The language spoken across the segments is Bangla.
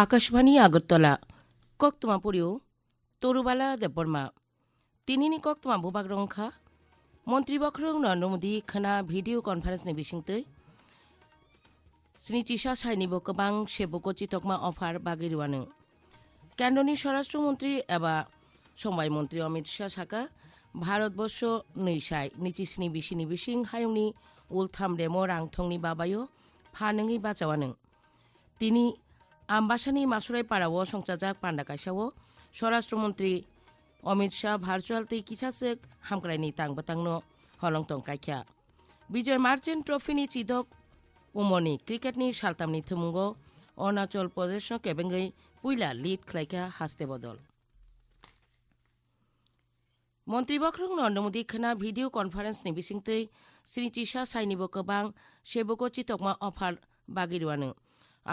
আকাশবাণী আগরতলা। কক্তমা পুরিও তরুবালা দেববর্মা। তিনি নি কক্তমা বুবাগ রংখা। মন্ত্রী বক্র নরেন্দ্র মোদী খানা ভিডিও কনফারেন্স নি বিসিং তৈ স্নি চিসা সাইনি বকবাং সেবক চিতকমা অফার বাগিরওয়ানো কেন্দ্রনি স্বরাষ্ট্রমন্ত্রী এবার সময় মন্ত্রী অমিত শাহ সাকা। ভারতবর্ষ নৈশাই নিচিসনি বিসিনি বিসিং হায়ুনি। উলথাম রেমো রাংথংনি বাবায়ও ফানঙি বাঁচাওয়ানো। তিনি আমবাসানি, মাসুরাই পাড়াও সংচাজাক পান্ডাকাইসাও স্বরাষ্ট্রমন্ত্রী অমিত শাহ ভার্চুয়ালতে তৈ কিসাসেক হামক্রাইনি তাংবাতাংনো হলংতং কাইখ্যা। বিজয় মার্চেন্ট ট্রফিনি চিদক উমনি ক্রিকেটনি সালতামনি থমুঙ্গ, অরুণাচল প্রদেশ কেবেঙ্গই পুইলা লিড খ্লাইখা হাসতে বদল। মন্ত্রী বক্রং নরেন্দ্র মোদী খানা ভিডিও কনফারেন্স নি বিসিংতৈ শ্রী চিসা সাইনিব কবাং, সেবক চিতকমা অফার বাগিরওয়ানো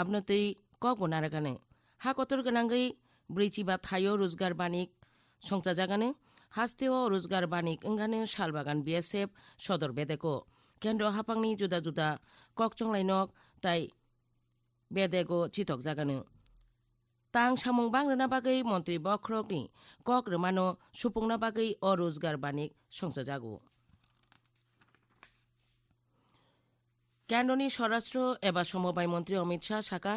আপনাতৈ কক বনার গানে হা কতর গনাঙ্গই ব্রিচি বা থায়ো রোজগার বাণিক সংসার জাগানে হাস্তেও রোজগার বাণিক ওঙ্গানে শাল বাগান বিএসএফ সদর বেদেক কেন্দ্র হাপাংনি জুদা জুদা কক চংলাইনক তাই বেদেগো চিতক জাগানো তাং সামং বাংরনা বাগৈ মন্ত্রী বখ্রকনি কক রমানো সুপুংনা বাগৈ অরোজগার বাণিক সংসার জাগো ক্যান্ডনি স্বরাষ্ট্র এবার সমবায় মন্ত্রী অমিত শাহ, শাখা,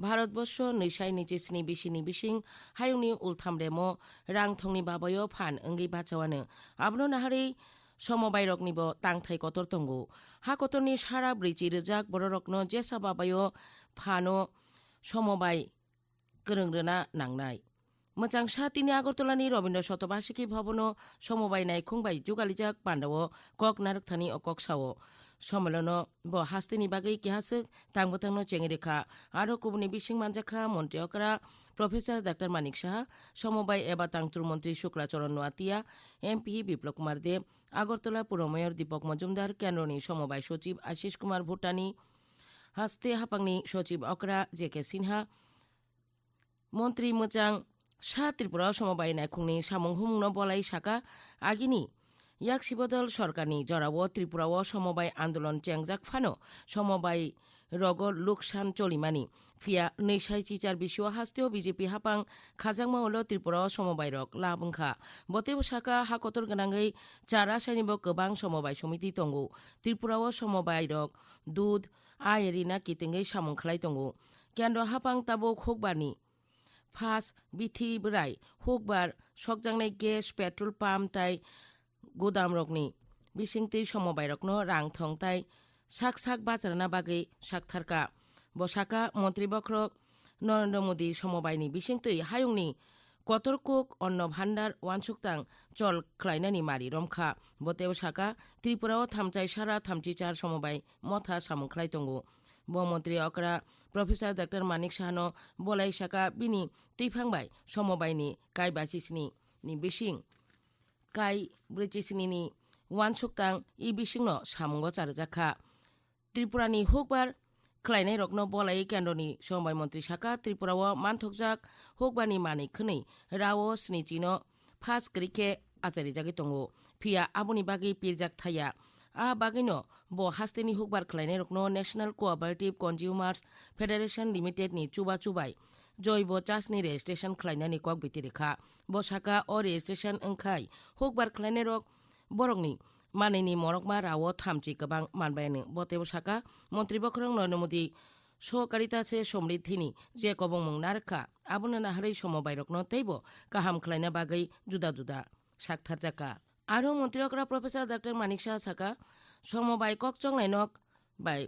ভারতবর্ষ, নিশাই নিচিস, নিবিশি নিবিসিং হায়ুনি, উলথাম উলথামরেমো রাংথংনি বাবয়, ফান অঙ্গি বাচাওয়ানে আবনো নাহারি সমবায় রকনিব তাংথাই কতর তঙ্গু হা কতরনি সারা ব্রিচি রেজাক, বড় রকনো জেসা বাবায় ফানো সমবায় गोरों रोना नांनाय মচাংসা তিনি আগরতলানি রবীন্দ্র শতবার্ষিকী ভবন সমবায় নাই খুংবাই যুগালিজাক পাণ্ডাও কক নারক থানি ও কক ককসাও সম্মেলন ব হাস্তিনি তাংব তাংন চেঙে রেখা। আরও কুবনি বিশিং মানজাখা, মন্ত্রী অকরা, প্রফেসর ডাক্তার মানিক সাহা, সমবায় এবা তাংচুর মন্ত্রী শুক্লাচরণ নোয়াতিয়া, এমপি বিপ্লব কুমার দেব আগরতলা পুরমেয়র দীপক মজুমদার কেন্দ্রনি সমবায় সচিব আশিস কুমার ভুটানি, হাস্তে হাপাংনি সচিব অকরা জে কে সিনহা, মন্ত্রী মোচাং 사 ত্রিপুরা সমবায় নাইখুংনি সামংহুংন বলাই শাখা আগিনি। ইয়াক শিবদল সরকারনি জরাও ত্রিপুরা ও সমবায় আন্দোলন চেংজাক ফানো। সমবায় রগ লোকসান চলিমানি। ফিয়া নৈশাই চিচার বিশ্ব হাস্তেও বিজেপি হাপাং। খাজাংমা হল ত্রিপুরা সমবায় রক লাবংখা বতেব শাখা হাকতর গনাঙ্গই চারা সাইনিব গবাং সমবায় সমিতি তঙ্গু। ত্রিপুরাও সমবায় রক দুধ আয়েরিনা কিতেঙ্গই সামংখলাই তঙ্গু। কেন্দ্র হাপাং তাবো খোকবানি। ফাঁস বিথিবরাই হোকবার সকজাংনাই গ্যাস, পেট্রোল পাম্প, তাই গোদাম রকনি বিসিংতই সমবায় রকনো রাং থং তাই শাক শাক বাজারানা বাগে শাক থারকা, বসাকা, মন্ত্রী বক্র, নরেন্দ্র মোদী সমবায়নি বিসিংতই হায়ংনি, কতরকোক, অন্ন ভান্ডার ওয়ানসুক্তাং, চল ক্লাইনানি মারি, রমখা, বতেও শাখা ত্রিপুরাও থামচাই সারা, থামচি চার সমবায়, মথা সামুখ্রাইতঙ্গু ব অকরা, প্রফেসর ডাক্তার মানিক সাহানো, বলাই শাখা বিনি তৈফাংবাই সমবাইনি কাই বাচিসনি, নি বিশিং কাই ব্রেচিসনি ওয়ান সুক্তাং ই বিশিং ন সামঙ্গ চারজাখা। ত্রিপুরানি হুকবার খ্লাইনাই রকনো বলাই কেন্দ্রনি সমবায় মন্ত্রী শাখা ত্রিপুরাও মানথকজাক হুকবানি মানি খনি রাও স্নিচিনো ফাস ক্রিকে আচারি জাগে তঙ্গো। ফিয়া আবুনি বাগি পিরজাক থাইয়া Ah bagino bo hasteni hukbar khlaine rokno National cooperative consumers federation limited নি চুবা চুবাই। জৈব চাষনি রেজিস্ট্রেশন খ্লাইনানি কক বিতিরেখা বসাকা অ রেজিস্ট্রেশন ওংখাই হুকবার খ্লাইনে রক বরকনি মানিনি মরকমা রাও থামচি গবাং মানবায়নি বতে বসাকা মন্ত্রী বখরং নরেন্দ্র মোদী সহকারিতা সে সমৃদ্ধিনি যে কবং মং নারেখা আবনে নাহারি সমবায়রকন তৈব কাহাম খ্লাইনা বাগৈ জুদা জুদা। সাক্ষাৎ জাকা আরও মন্ত্রীকরা প্রফেসর ডাক্তার মানিক শাহ সাকা সমবায় ককচং লাইনক বাই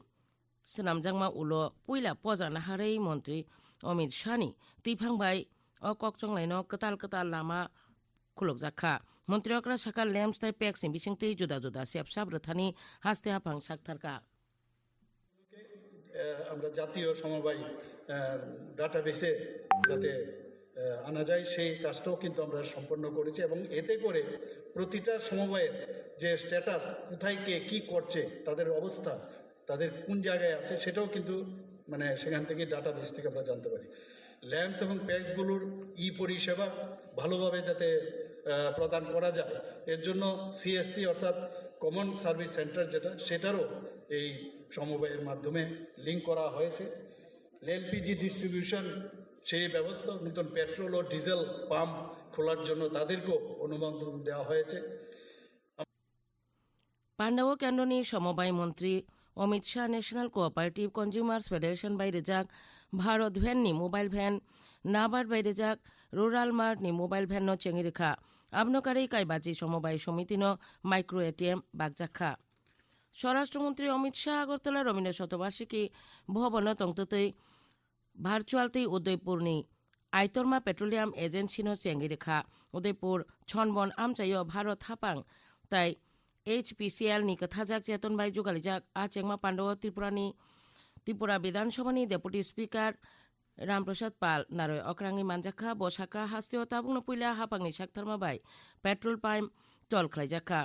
সামজাংমা উলো, পইলা পজান হারেই মন্ত্রী অমিত শাহনি, তৈফাং বাই অ কক চং লাইনক কতাল কতাল লামা খুলকজাকা মন্ত্রী অকরা সাকা লেমস তাই প্যাক্সিং বিসিং তৈ জুদা জুদা সেবসাব রথানি, হাসতে হাফাং সাকথারকা আমরা জাতীয় সমবায় ডাটাবেসে যাতে আনা যায়, সেই কাজটাও কিন্তু আমরা সম্পন্ন করেছি এবং এতে করে প্রতিটা সমবায়ের যে স্ট্যাটাস কোথায় কে কী করছে, তাদের অবস্থা, তাদের কোন জায়গায় আছে, সেটাও কিন্তু মানে সেখান থেকে ডাটাবেস থেকে আমরা জানতে পারি। ল্যাম্পস এবং প্যাক্সগুলোর ই পরিষেবা ভালোভাবে যাতে প্রদান করা যায়, এর জন্য সিএসসি অর্থাৎ কমন সার্ভিস সেন্টার যেটা, সেটারও এই সমবায়ের মাধ্যমে লিঙ্ক করা হয়েছে। এলপিজি ডিস্ট্রিবিউশন সেই ব্যবস্থা নতুন পেট্রোল ও ডিজেল পাম্প খোলার জন্য তাদেরকেও অনুমোদন দেওয়া হয়েছে। পাণ্ডাও কেন্দ্রনি সমবায় মন্ত্রী Amit Shah national cooperative consumers federation by রেজাক ভারত ভ্যাননি মোবাইল ভ্যান নাবার্ড বাই রেজাক রুরাল মার্টনি মোবাইল ভ্যান ন চেঙি রেখা, আবনকারী কাইবাজি সমবায় সমিতি ন মাইক্রো এটিএম বাগজাখা। স্বরাষ্ট্রমন্ত্রী অমিত শাহ আগরতলা রবীন্দ্র শতবার্ষিকী ভবন তংততৈ উদয়পুরনি আইতরমা পেট্রোলিয়াম এজেন্সিনো চেঙ্গি রেখা। উদয়পুর ছনবন আমচাইও, ভারত, হাপাং। তাই HPCL ni kathajak cheton bai jogalijak a chengma pandaw ত্রিপুরানি ত্রিপুরা বিধানসভানি ডেপুটি স্পিকার রামপ্রসাদ পাল। নারয় অক্রাঙ্গি মানজাখা বসাকা হাস্তেও তাবুংনো পুইলা হাপাংনি সাকথারমা বাই। পেট্রোল পাম্প টল খাইজাখা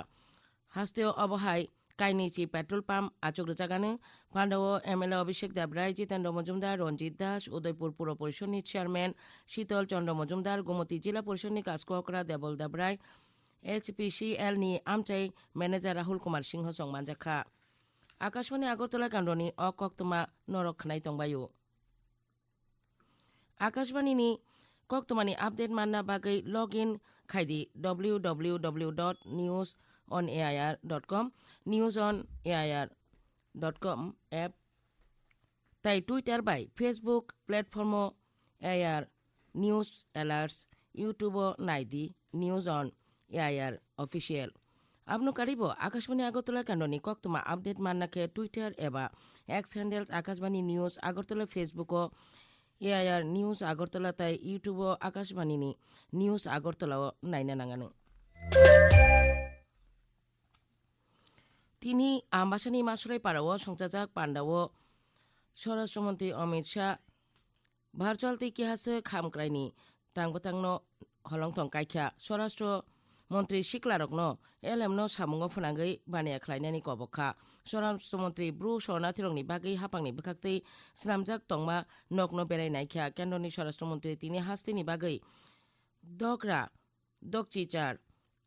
হাস্তেও অবহাই কাইনিচি পেট্রোল পাম্প, আচক রোজাগানো, পাণ্ডব এমএলএ অভিষেক দেবরায়, জিতেন্দ্র মজুমদার, রঞ্জিত দাস, উদয়পুর পুর পরিষদনি চেয়ারম্যান শীতল চন্দ্র মজুমদার, গোমতী জেলা পরিষদনি কাসকরা দেবল দেবরায়, এইচপিসিএল ni আমচাই ম্যানেজার রাহুল কুমার সিংহ সংমানজাখা আকাশবাণী আগরতলা কাণ্ডনি অকক্তমা নরখানাই তংবায়ু। আকাশবাণীনি কক্তমানি আপডেট মাননা বাগৈ log in খাইদি W W W dot news on AIR dot com news on AIR dot com app তাই Twitter by Facebook platform AIR news alerts YouTube নাইদি news on AIR official আপনো কারিব আকাশবাণী আগরতলা কাণ্ডনি কক্তমা আপডেট মান্নাকে টুইটার এবা X handles Akashvani news Agartala Facebook AIR news Agartala, তাই ইউটিউব আকাশবাণীনি নিউজ আগরতলাও নাইনা নাঙানো। তিনি 아마샤니 মাসুরাই পারাও সংচালক পান্ডাও স্বরাষ্ট্রমন্ত্রী অমিত শাহ, ভার্চুয়াল তিকি হাসে খামক্রাইনি তাংবতাংন, হলংথং কাইখ্যা স্বরাষ্ট্র মন্ত্রী শিকলারকন এলএমন, সামুঙ্গ ফুনাঙ্গই, বানিয়া খালাইনানি কবখা, স্বরাষ্ট্রমন্ত্রী ব্রু শরণাথিরংনি বাকি হাপাংনি বখাক্তৈ স্নামজাক টংমা নগ্ন বেড়াই বেড়াইনাইখ্যা কেন্দ্রনি স্বরাষ্ট্রমন্ত্রী তিনি হাস্তিনি বাগৈ ডকরা ডকচিচার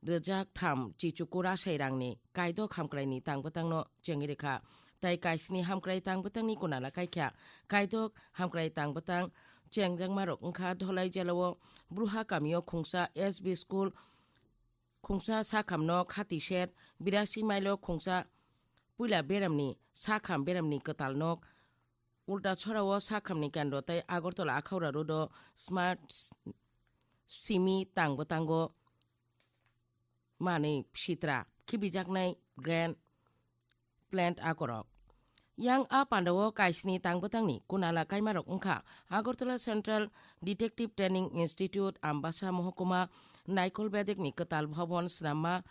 rejak tham chi chukura shairangni kaido khamkraini tangpatangno chengiri kha tai kaisni hamkrai tangpatangni kunala kai kya kaido hamkrai tangpatang chengjang marok ngkha dholai jalawo bruha kamio khungsa sb school khungsa sakhamno khati shet birasi mailo khungsa puila beramni sakham beramni katalnok উল্টা ছড়াও সাখামনি কেন্দ্র তাই আগরতলা আখাউরা রোড স্মার্ট সিমি তাঙ্গ তাঙ্গ maanay Shitra khibijak Grand Plant Akorok. yang a pandawo kaisni tangbutangni kunala kaimarok ongkha agortala central detective training institute ambasa mohokuma naikol bedekni katal bhavan snamma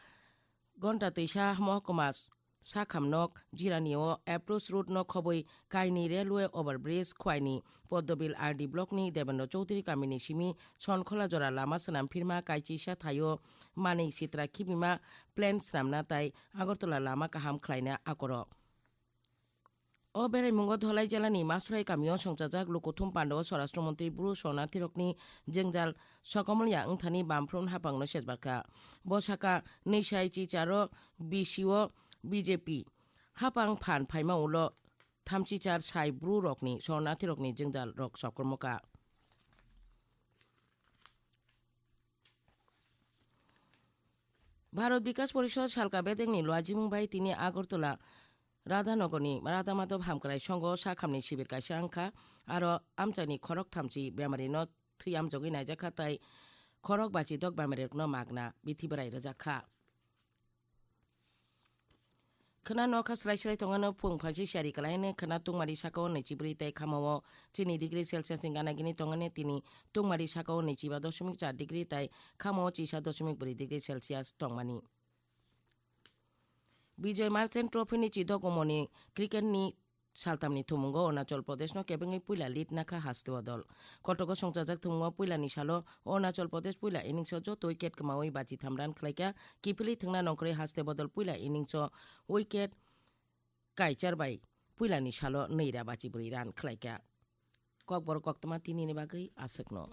gonta teisha mohokuma সাখামনক জিরানিও এপ্রোচ রুট ন খবই কাইনি রেলওয়ে ওভারব্রিজ খোয়াইনি পদ্মবিল আরডি ব্লকনি দেবেন্দ্র চৌধুরী কামিনি সিমি ছনখলা জরা লামা সানাম ফিরমা কাইচিসা থাইও মানি সিত্রা খিবিমা প্লেন স্রামনা তাই আগরতলা লামা কাহাম খ্লাইনা আকর ও বেড়াইমুঙ্গ ধলাই জেলানি মাসুরাই কামিও সংজাজাক লুকুথুম পাণ্ডব স্বরাষ্ট্রমন্ত্রী ব্রু শরণার্থীরকনি জেংজাল সকমলিয়া ওংথানি বামফ্রন হাপাংনো সেজবাকা বসাকা নৈসাই চিচার বিজেপি হাপাং ফান ফাইমা উল BJP 하방 반파이마 올러 탐치잘 사이 브루럭니 소나티럭니 রক 석골모가 ভারত বিকাশ পরিষদ সালকা বেদেংনি লোয়াজি মুম্বাই তিনি আগরতলা রাধানগরনি রাধা মাধব হামকরাই সংঘ সাখামনি শিবির কাশে আংখা আর আমচানি খরক থামচি বেমারি ন থুই আমজগি নাইজাখা তাই খরক বাচি দক বামেরের ন মাগনা বিথিবরাই রাজাখা khana no kha slai slai tonga no pung phaji shari kala ne khana tung mari saka ne chibri te khamawo chini degree celsius singa na gini tonga ne tini tung mari saka ne chiba 0.4 degree tai khamawo chisa 0.2 degree celsius tongmani Vijay Merchant ট্রফিনি চিদকমনি ক্রিকেটনি সালতামনি থুমুঙ্গ অরুণাচল প্রদেশ ন কেবেঙ্গি পুইলা লিট নাখা হাস্তেওয়া দল কটক সংচাজাক থুমুঙ্গ পুইলানি সালো অরুণাচল প্রদেশ পুইলা ইনিংস যত উইকেট কমাওই বাজি থামরান খাইকা কিপিলি থংনা নংকরে হাস্তে বদল পুইলা ইনিংস উইকেট কাইচারবাই পুইলানি সালো নৈরা বাজি বুড়ি রান খাইকা কক বড় কক্তমা তিনি বাগৈ আসেকনো